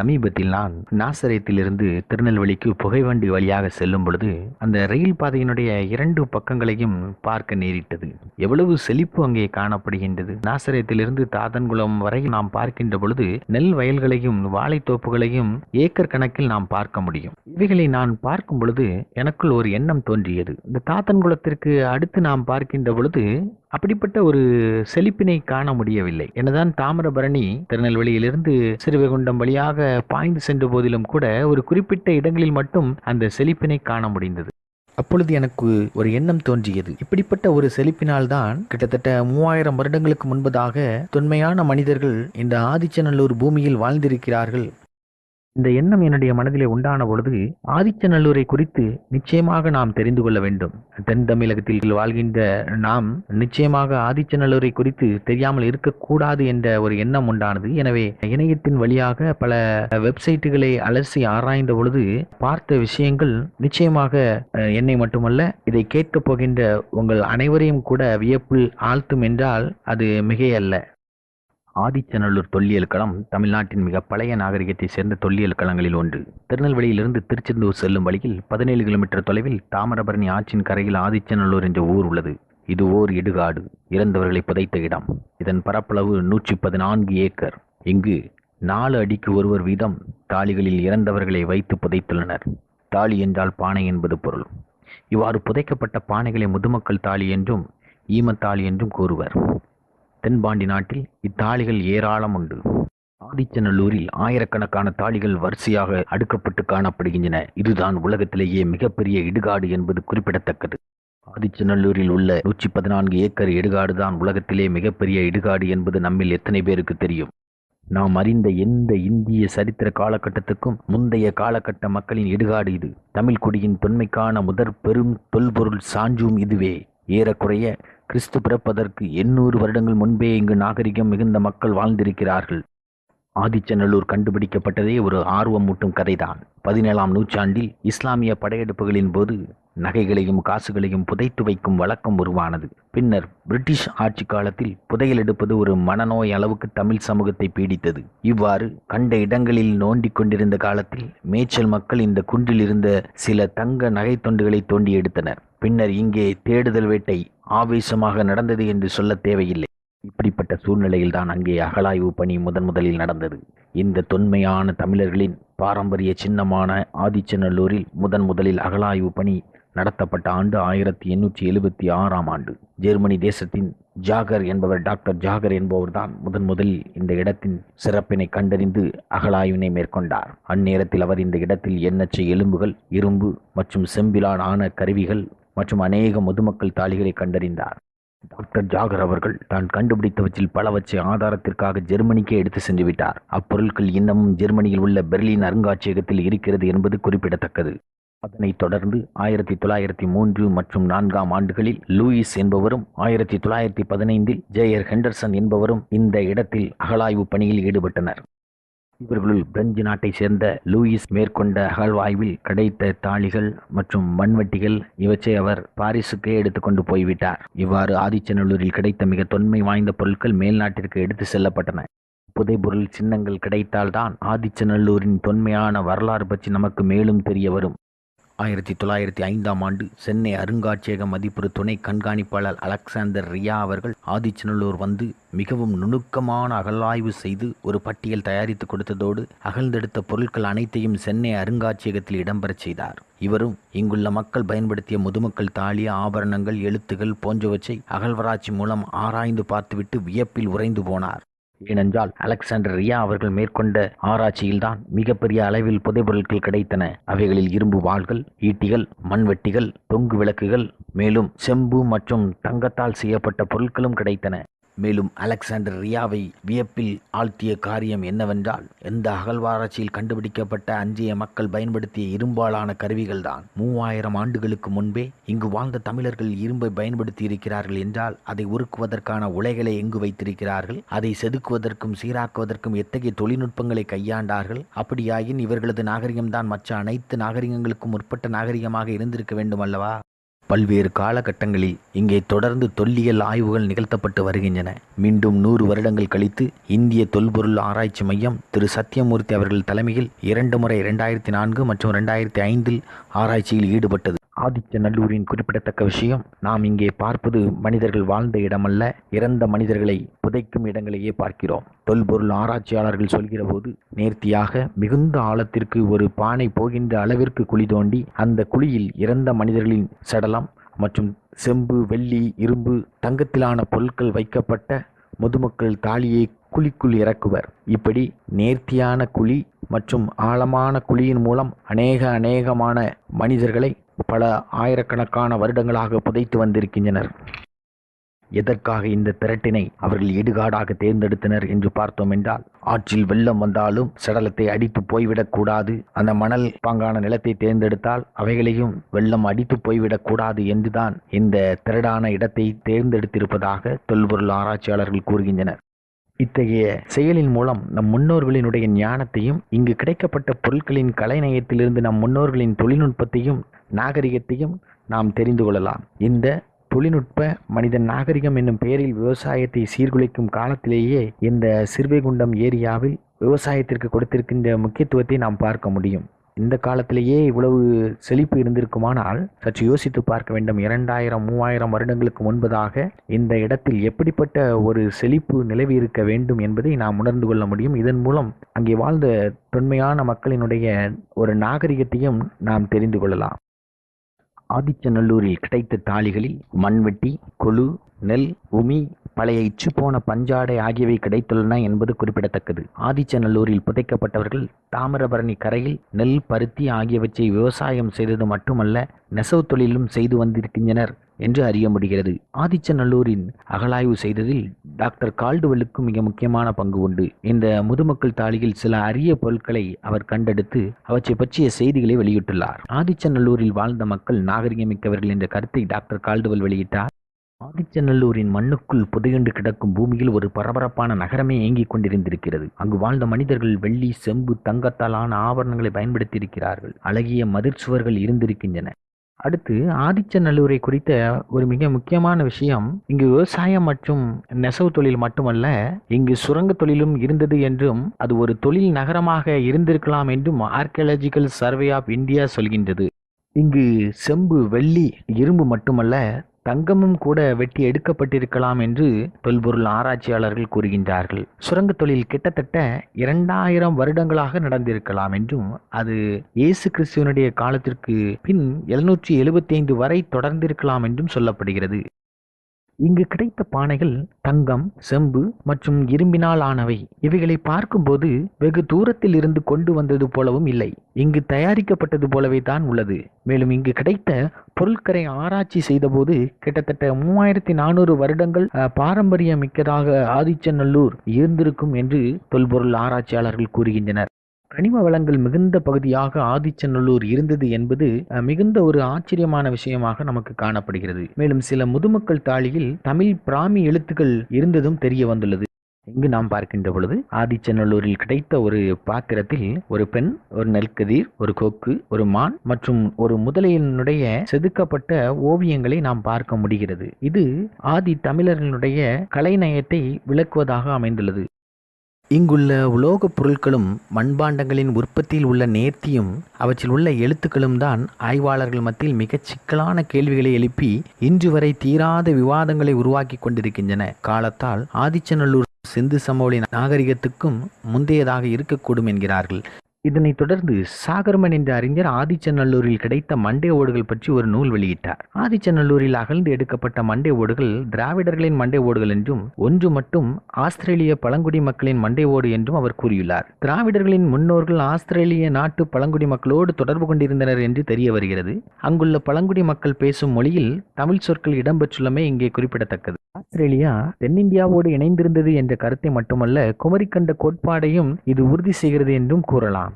சமீபத்தில் நான் நாசரேத்திலிருந்து திருநெல்வேலிக்கு புகைவண்டி வழியாக செல்லும் பொழுது அந்த ரயில் பாதையினுடைய இரண்டு பக்கங்களையும் பார்க்க நேரிட்டது. எவ்வளவு செழிப்பு அங்கே காணப்படுகின்றது. நாசரேத்திலிருந்து தாதன்குளம் வரை நாம் பார்க்கின்ற பொழுது நெல் வயல்களையும் வாழைத்தோப்புகளையும் ஏக்கர் கணக்கில் நாம் பார்க்க முடியும். இவைகளை நான் பார்க்கும் பொழுது எனக்குள் ஒரு எண்ணம் தோன்றியது. இந்த தாத்தன்குளத்திற்கு அடுத்து நாம் பார்க்கின்ற பொழுது அப்படிப்பட்ட ஒரு செழிப்பினை காண முடியவில்லை. எனதான் தாமிரபரணி திருநெல்வேலியிலிருந்து சிறுவைகுண்டம் வழியாக பாய்ந்து சென்ற போதிலும் கூட ஒரு குறிப்பிட்ட இடங்களில் மட்டும் அந்த செழிப்பினை காண முடிந்தது. அப்பொழுது எனக்கு ஒரு எண்ணம் தோன்றியது. இப்படிப்பட்ட ஒரு செழிப்பினால்தான் கிட்டத்தட்ட மூவாயிரம் வருடங்களுக்கு முன்பதாக தொன்மையான மனிதர்கள் இந்த ஆதிச்சநல்லூர் பூமியில் வாழ்ந்திருக்கிறார்கள். இந்த எண்ணம் என்னுடைய மனதிலே உண்டான பொழுது ஆதிச்சநல்லூரை குறித்து நிச்சயமாக நாம் தெரிந்து கொள்ள வேண்டும். தென் தமிழகத்தில் வாழ்கின்ற நாம் நிச்சயமாக ஆதிச்சநல்லூரை குறித்து தெரியாமல் இருக்கக்கூடாது என்ற ஒரு எண்ணம் உண்டானது. எனவே இணையத்தின் வழியாக பல வெப்சைட்டுகளை அலசி ஆராய்ந்த பொழுது பார்த்த விஷயங்கள் நிச்சயமாக என்னை மட்டுமல்ல இதை கேட்கப் போகின்ற உங்கள் அனைவரையும் கூட வியப்பில் ஆழ்த்தும் என்றால் அது மிகையல்ல. ஆதிச்சநல்லூர் தொல்லியல் களம் தமிழ்நாட்டின் மிக பழைய நாகரிகத்தைச் சேர்ந்த தொல்லியல் களங்களில் ஒன்று. திருநெல்வேலியிலிருந்து திருச்செந்தூர் செல்லும் வழியில் பதினேழு கிலோமீட்டர் தொலைவில் தாமிரபரணி ஆற்றின் கரையில் ஆதிச்சநல்லூர் என்ற ஊர் உள்ளது. இது ஓர் இடுகாடு. இறந்தவர்களை புதைத்த இடம். இதன் பரப்பளவு நூற்றி பதினான்கு ஏக்கர். இங்கு நாலு அடிக்கு ஒருவர் வீதம் தாலிகளில் இறந்தவர்களை வைத்து புதைத்துள்ளனர். தாலி என்றால் பானை என்பது பொருள். இவ்வாறு புதைக்கப்பட்ட பானைகளை முதுமக்கள் தாலி என்றும் ஈமத்தாலி என்றும் கூறுவர். தென்பாண்டி நாட்டில் இத்தாளிகள் ஏராளம் உண்டு. ஆதிச்சநல்லூரில் ஆயிரக்கணக்கான தாளிகள் வரிசையாக அடுக்கப்பட்டு காணப்படுகின்றன. இதுதான் உலகத்திலேயே மிகப்பெரிய இடுகாடு என்பது குறிப்பிடத்தக்கது. ஆதிச்சநல்லூரில் உள்ள நூற்றி பதினான்கு ஏக்கர் இடுகாடு தான் உலகத்திலே மிகப்பெரிய இடுகாடு என்பது நம்மில் எத்தனை பேருக்கு தெரியும்? நாம் அறிந்த எந்த இந்திய சரித்திர காலகட்டத்துக்கும் முந்தைய காலகட்ட மக்களின் இடுகாடு இது. தமிழ் குடியின் தொன்மைக்கான முதற் பெரும் தொல்பொருள் சான்றும் இதுவே. ஏறக்குறைய கிறிஸ்து பிறப்பதற்கு எண்ணூறு வருடங்கள் முன்பே இங்கு நாகரிகம் மிகுந்த மக்கள் வாழ்ந்திருக்கிறார்கள். ஆதிச்சநல்லூர் கண்டுபிடிக்கப்பட்டதே ஒரு ஆர்வமூட்டும் கதைதான். பதினேழாம் நூற்றாண்டில் இஸ்லாமிய படையெடுப்புகளின் போது நகைகளையும் காசுகளையும் புதைத்து வைக்கும் வழக்கம் உருவானது. பின்னர் பிரிட்டிஷ் ஆட்சி காலத்தில் புதையல் எடுப்பது ஒரு மனநோய் அளவுக்கு தமிழ் சமூகத்தை பீடித்தது. இவ்வாறு கண்ட இடங்களில் நோண்டிக் கொண்டிருந்த காலத்தில் மேய்ச்சல் மக்கள் இந்த குன்றில் இருந்த சில தங்க நகை தொண்டுகளை தோண்டி எடுத்தனர். பின்னர் இங்கே தேடுதல் வேட்டை ஆவேசமாக நடந்தது என்று சொல்ல தேவையில்லை. இப்படிப்பட்ட சூழ்நிலையில்தான் அங்கே அகழாய்வு பணி முதன் முதலில் நடந்தது. இந்த தொன்மையான தமிழர்களின் பாரம்பரிய சின்னமான ஆதிச்சநல்லூரில் முதன் முதலில் அகழாய்வு பணி நடத்தப்பட்ட ஆண்டு ஆயிரத்தி எண்ணூற்றி எழுபத்தி ஆறாம் ஆண்டு. ஜெர்மனி தேசத்தின் ஜாகர் என்பவர் டாக்டர் ஜாகர் என்பவர்தான் முதன் முதலில் இந்த இடத்தின் சிறப்பினை கண்டறிந்து அகழாய்வினை மேற்கொண்டார். அந்நேரத்தில் அவர் இந்த இடத்தில் எண்ணற்ற எலும்புகள் இரும்பு மற்றும் செம்பிலான் ஆன கருவிகள் மற்றும் அநேக முதுமக்கள் தாளிகளை கண்டறிந்தார். டாக்டர் ஜாகர் அவர்கள் தான் கண்டுபிடித்தவற்றில் பலவற்றை ஆதாரத்திற்காக ஜெர்மனிக்கே எடுத்து சென்று விட்டார். அப்பொருட்கள் இன்னமும் ஜெர்மனியில் உள்ள பெர்லின் அருங்காட்சியகத்தில் இருக்கிறது என்பது குறிப்பிடத்தக்கது. அதனைத் தொடர்ந்து ஆயிரத்தி தொள்ளாயிரத்தி மூன்று மற்றும் நான்காம் ஆண்டுகளில் லூயிஸ் என்பவரும் ஆயிரத்தி தொள்ளாயிரத்தி பதினைந்தில் ஜேயர் ஹெண்டர்சன் என்பவரும் இந்த இடத்தில் அகழாய்வு பணியில் ஈடுபட்டனர். இவர்களுள் பிரெஞ்சு நாட்டை சேர்ந்த லூயிஸ் மேற்கொண்ட அகழ்வாய்வில் கிடைத்த தாளிகள் மற்றும் மண்வெட்டிகள் இவற்றை அவர் பாரிஸுக்கே எடுத்துக்கொண்டு போய்விட்டார். இவ்வாறு ஆதிச்சநல்லூரில் கிடைத்த மிக தொன்மை வாய்ந்த பொருட்கள் மேல்நாட்டிற்கு எடுத்து செல்லப்பட்டன. புதைபொருள் சின்னங்கள் கிடைத்தால்தான் ஆதிச்சநல்லூரின் தொன்மையான வரலாறு பற்றி நமக்கு மேலும் தெரிய வரும். ஆயிரத்தி தொள்ளாயிரத்தி ஐந்தாம் ஆண்டு சென்னை அருங்காட்சியக மதிப்புறு துணை கண்காணிப்பாளர் அலெக்சாந்தர் ரியா அவர்கள் ஆதிச்சநல்லூர் வந்து மிகவும் நுணுக்கமான அகழாய்வு செய்து ஒரு பட்டியல் தயாரித்து கொடுத்ததோடு அகழ்ந்தெடுத்த பொருட்கள் அனைத்தையும் சென்னை அருங்காட்சியகத்தில் இடம்பெறச் செய்தார். இவரும் இங்குள்ள மக்கள் பயன்படுத்திய முதுமக்கள் தாலி ஆபரணங்கள் எழுத்துகள் போன்றவற்றை அகழ்வராட்சி மூலம் ஆராய்ந்து பார்த்துவிட்டு வியப்பில் உறைந்து போனார். ஏனென்றால் அலெக்சாண்டர் ரியா அவர்கள் மேற்கொண்ட ஆராய்ச்சியில்தான் மிகப்பெரிய அளவில் புதைப்பொருட்கள் கிடைத்தன. அவைகளில் இரும்பு வாள்கள் ஈட்டிகள் மண்வெட்டிகள் தொங்கு விளக்குகள் மேலும் செம்பு மற்றும் தங்கத்தால் செய்யப்பட்ட பொருட்களும் கிடைத்தன. மேலும் அலெக்சாண்டர் ரியாவை வியப்பில் ஆழ்த்திய காரியம் என்னவென்றால் எந்த அகழ்வாராய்ச்சியில் கண்டுபிடிக்கப்பட்ட அஞ்சிய மக்கள் பயன்படுத்திய இரும்பாலான கருவிகள்தான் மூவாயிரம் ஆண்டுகளுக்கு முன்பே இங்கு வாழ்ந்த தமிழர்கள் இரும்பை பயன்படுத்தி இருக்கிறார்கள் என்றால் அதை உருக்குவதற்கான உலைகளை எங்கு வைத்திருக்கிறார்கள் அதை செதுக்குவதற்கும் சீராக்குவதற்கும் எத்தகைய தொழில்நுட்பங்களை கையாண்டார்கள் அப்படியாயின் இவர்களது நாகரிகம்தான் மற்ற அனைத்து நாகரிகங்களுக்கும் முற்பட்ட நாகரிகமாக இருந்திருக்க வேண்டும் அல்லவா பல்வேறு காலகட்டங்களில் இங்கே தொடர்ந்து தொல்லியல் ஆய்வுகள் நிகழ்த்தப்பட்டு வருகின்றன. மீண்டும் நூறு வருடங்கள் கழித்து இந்திய தொல்பொருள் ஆராய்ச்சி மையம் திரு. சத்யமூர்த்தி அவர்கள் தலைமையில் இரண்டு முறை இரண்டாயிரத்தி நான்கு மற்றும் இரண்டாயிரத்தி ஐந்தில் ஆராய்ச்சியில் ஈடுபட்டது. ஆதிச்சநல்லூரின் குறிப்பிடத்தக்க விஷயம் நாம் இங்கே பார்ப்பது மனிதர்கள் வாழ்ந்த இடமல்ல இறந்த மனிதர்களை புதைக்கும் இடங்களையே பார்க்கிறோம். தொல்பொருள் ஆராய்ச்சியாளர்கள் சொல்கிற போது நேர்த்தியாக மிகுந்த ஆழத்திற்கு ஒரு பானை போகின்ற அளவிற்கு குழி தோண்டி அந்த குழியில் இறந்த மனிதர்களின் சடலம் மற்றும் செம்பு வெள்ளி இரும்பு தங்கத்திலான பொருட்கள் வைக்கப்பட்ட முதுமக்கள் தாலியை குழிக்குள் இறக்குவர். இப்படி நேர்த்தியான குழி மற்றும் ஆழமான குழியின் மூலம் அநேக அநேகமான மனிதர்களை பல ஆயிரக்கணக்கான வருடங்களாக புதைத்து வந்திருக்கின்றனர். எதற்காக இந்த திரட்டினை அவர்கள் இடுகாடாக தேர்ந்தெடுத்தனர் என்று பார்த்தோம் என்றால் ஆற்றில் வெள்ளம் வந்தாலும் சடலத்தை அடித்து போய்விடக் கூடாது. அந்த மணல் பாங்கான நிலத்தை தேர்ந்தெடுத்தால் அவைகளையும் வெள்ளம் அடித்து போய்விடக்கூடாது என்றுதான் இந்த திரடான இடத்தை தேர்ந்தெடுத்திருப்பதாக தொல்பொருள் ஆராய்ச்சியாளர்கள் கூறுகின்றனர். இத்தகைய செயலின் மூலம் நம் முன்னோர்களினுடைய ஞானத்தையும் இங்கு கிடைக்கப்பட்ட பொருட்களின் கலைநயத்திலிருந்து நம் முன்னோர்களின் தொழில்நுட்பத்தையும் நாகரிகத்தையும் நாம் தெரிந்து கொள்ளலாம். இந்த தொழில்நுட்ப மனித நாகரிகம் என்னும் பெயரில் விவசாயத்தை சீர்குலைக்கும் காலத்திலேயே இந்த சிறுவைகுண்டம் ஏரியாவில் விவசாயத்திற்கு கொடுத்திருக்கின்ற முக்கியத்துவத்தை நாம் பார்க்க முடியும். இந்த காலத்திலேயே இவ்வளவு செழிப்பு இருந்திருக்குமானால் சற்று யோசித்து பார்க்க வேண்டும். இரண்டாயிரம் மூவாயிரம் வருடங்களுக்கு முன்பதாக இந்த இடத்தில் எப்படிப்பட்ட ஒரு செழிப்பு நிலவி இருக்க வேண்டும் என்பதை நாம் உணர்ந்து கொள்ள முடியும். இதன் மூலம் அங்கே வாழ்ந்த தொன்மையான மக்களினுடைய ஒரு நாகரிகத்தையும் நாம் தெரிந்து கொள்ளலாம். ஆதிச்சநல்லூரில் கிடைத்த தாளிகளில் மண்வெட்டி கொழு நெல் உமி பழைய இச்சுப்போன பஞ்சாடை ஆகியவை கிடைத்துள்ளன என்பது குறிப்பிடத்தக்கது. ஆதிச்சநல்லூரில் புதைக்கப்பட்டவர்கள் தாமிரபரணி கரையில் நெல் பருத்தி ஆகியவற்றை விவசாயம் செய்தது மட்டுமல்ல நெசவு தொழிலும் செய்து வந்திருக்கின்றனர் என்று அறிய முடிகிறது. ஆதிச்சநல்லூரின் அகலாய்வு செய்ததில் டாக்டர் கால்டுவெல்லுக்கு மிக முக்கியமான பங்கு உண்டு. இந்த முதுமக்கள் தாளியில் சில அரிய பொருட்களை அவர் கண்டெடுத்து அவற்றை பற்றிய செய்திகளை வெளியிட்டுள்ளார். ஆதிச்சநல்லூரில் வாழ்ந்த மக்கள் நாகரிகமிக்கவர்கள் என்ற கருத்தை டாக்டர் கால்டுவெல் வெளியிட்டார். ஆதிச்சநல்லூரின் மண்ணுக்குள் புதையுண்டு கிடக்கும் பூமியில் ஒரு பரபரப்பான நகரமே இயங்கிக் கொண்டிருந்திருக்கிறது. அங்கு வாழ்ந்த மனிதர்கள் வெள்ளி செம்பு தங்கத்தாலான ஆபரணங்களை பயன்படுத்தியிருக்கிறார்கள். அழகிய மதிர்ச்சுவர்கள் இருந்திருக்கின்றன. அடுத்து ஆதிச்சநல்லூரை குறித்த ஒரு மிக முக்கியமான விஷயம் இங்கு விவசாயம் மற்றும் நெசவு தொழில் மட்டுமல்ல இங்கு சுரங்க தொழிலும் இருந்தது என்றும் அது ஒரு தொழில் நகரமாக இருந்திருக்கலாம் என்றும் ஆர்கியாலஜிக்கல் சர்வே ஆஃப் இந்தியா சொல்கின்றது. இங்கு செம்பு வெள்ளி இரும்பு மட்டுமல்ல தங்கமும் கூட வெட்டி எடுக்கப்பட்டிருக்கலாம் என்று தொல்பொருள் ஆராய்ச்சியாளர்கள் கூறுகின்றார்கள். சுரங்க தொழில் கிட்டத்தட்ட இரண்டாயிரம் வருடங்களாக நடந்திருக்கலாம் என்றும் அது இயேசு கிறிஸ்துவனுடைய காலத்திற்கு பின் எழுநூற்றி எழுபத்தி ஐந்து வரை தொடர்ந்திருக்கலாம் என்றும் சொல்லப்படுகிறது. இங்கு கிடைத்த பானைகள் தங்கம் செம்பு மற்றும் இரும்பினால் ஆனவை. இவைகளை பார்க்கும்போது வெகு தூரத்தில் இருந்து கொண்டு வந்தது போலவும் இல்லை. இங்கு தயாரிக்கப்பட்டது போலவே தான் உள்ளது. மேலும் இங்கு கிடைத்த பொருட்கரை ஆராய்ச்சி செய்தபோது கிட்டத்தட்ட மூவாயிரத்தி நானூறு வருடங்கள் அஹ், பாரம்பரியம் மிக்கதாக ஆதிச்சநல்லூர் இருந்திருக்கும் என்று தொல்பொருள் ஆராய்ச்சியாளர்கள் கூறுகின்றனர். கனிம வளங்கள் மிகுந்த பகுதியாக ஆதிச்சநல்லூர் இருந்தது என்பது மிகுந்த ஒரு ஆச்சரியமான விஷயமாக நமக்கு காணப்படுகிறது. மேலும் சில முதுமக்கள் தாளியில் தமிழ் பிராமி எழுத்துக்கள் இருந்ததும் தெரிய வந்துள்ளது. இங்கு நாம் பார்க்கின்ற பொழுது ஆதிச்சநல்லூரில் கிடைத்த ஒரு பாத்திரத்தில் ஒரு பெண் ஒரு நெல்கதிர் ஒரு கொக்கு ஒரு மான் மற்றும் ஒரு முதலையினுடைய செதுக்கப்பட்ட ஓவியங்களை நாம் பார்க்க முடிகிறது. இது ஆதி தமிழர்களுடைய கலைநயத்தை விளக்குவதாக அமைந்துள்ளது. இங்குள்ள உலோகப் பொருட்களும் மண்பாண்டங்களின் உற்பத்தியில் உள்ள நேர்த்தியும் அவற்றில் உள்ள எழுத்துக்களும் தான் ஆய்வாளர்கள் மத்தியில் மிகச் சிக்கலான கேள்விகளை எழுப்பி இன்று வரை தீராத விவாதங்களை உருவாக்கி கொண்டிருக்கின்றன. காலத்தால் ஆதிச்சநல்லூர் சிந்து சமவெளி நாகரிகத்துக்கும் முந்தையதாக இருக்கக்கூடும் என்கிறார்கள். இதனைத் தொடர்ந்து சாகர்மன் என்ற அறிஞர் ஆதிச்சநல்லூரில் கிடைத்த மண்டை ஓடுகள் பற்றி ஒரு நூல் வெளியிட்டார். ஆதிச்சநல்லூரில் அகழ்ந்து எடுக்கப்பட்ட மண்டை ஓடுகள் திராவிடர்களின் மண்டை ஓடுகள் என்றும் ஒன்று மட்டும் ஆஸ்திரேலிய பழங்குடி மக்களின் மண்டை ஓடு என்றும் அவர் கூறியுள்ளார். திராவிடர்களின் முன்னோர்கள் ஆஸ்திரேலிய நாட்டு பழங்குடி மக்களோடு தொடர்பு கொண்டிருந்தனர் என்று தெரிய வருகிறது. அங்குள்ள பழங்குடி மக்கள் பேசும் மொழியில் தமிழ் சொற்கள் இடம்பெற்றுள்ளமை இங்கே குறிப்பிடத்தக்கது. ஆஸ்திரேலியா தென்னிந்தியாவோடு இணைந்திருந்தது என்ற கருத்தை மட்டுமல்ல குமரிக்கண்ட கோட்பாடையும் இது உறுதி செய்கிறது என்றும் கூறலாம்.